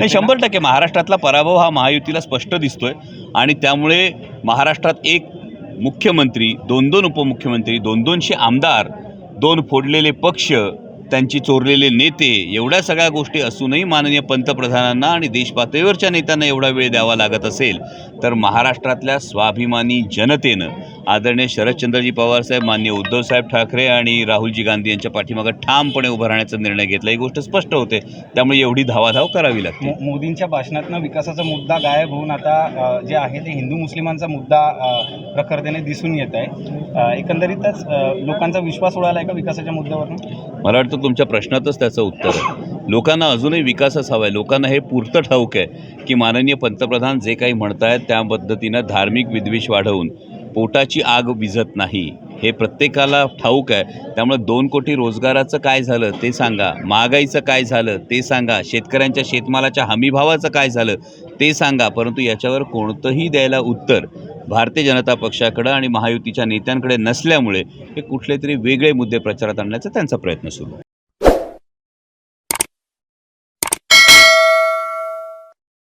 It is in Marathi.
हे शंभर टक्के महाराष्ट्रातला पराभव हा महायुतीला स्पष्ट दिसतोय. आणि त्यामुळे महाराष्ट्रात एक मुख्यमंत्री दोन दोन उपमुख्यमंत्री दोन दोनशे आमदार दोन फोडलेले पक्ष त्यांची चोरलेले नेते एवढ्या सगळ्या गोष्टी असूनही माननीय पंतप्रधानांना आणि देशपातळीवरच्या नेत्यांना एवढा वेळ द्यावा लागत असेल तर महाराष्ट्रातल्या स्वाभिमानी जनतेनं आदरणीय शरदचंद्रजी पवारसाहेब मान्य उद्धवसाहेब ठाकरे आणि राहुलजी गांधी यांच्या पाठीमागं ठामपणे उभं राहण्याचा निर्णय घेतला. ही गोष्ट स्पष्ट होते. त्यामुळे एवढी धावाधाव करावी लागते. मोदींच्या भाषणातनं विकासाचा मुद्दा गायब होऊन आता जे आहे ते हिंदू मुस्लिमांचा मुद्दा प्रखरतेने दिसून येत आहे. एकंदरीतच लोकांचा विश्वास उडाला आहे का विकासाच्या मुद्द्यावरून? मला वाटतं तुमच्या प्रश्नातच त्याचं उत्तर आहे. लोकांना अजूनही विकासच हवा आहे लोकांना हे पुरतं ठाऊक आहे की माननीय पंतप्रधान जे काही म्हणतायत त्या पद्धतीनं धार्मिक विद्वेष वाढवून पोटाची आग विझत नाही. हे प्रत्येकाला ठाऊक आहे. त्यामुळे दोन कोटी रोजगाराचं काय झालं ते सांगा. महागाईचं काय झालं ते सांगा. शेतकऱ्यांच्या शेतमालाच्या हमीभावाचं काय झालं ते सांगा. परंतु याच्यावर कोणतंही द्यायला उत्तर भारतीय जनता पक्षाकडं आणि महायुतीच्या नेत्यांकडे नसल्यामुळे हे कुठले तरी वेगळे मुद्दे प्रचारात आणण्याचा त्यांचा प्रयत्न सुरू आहे.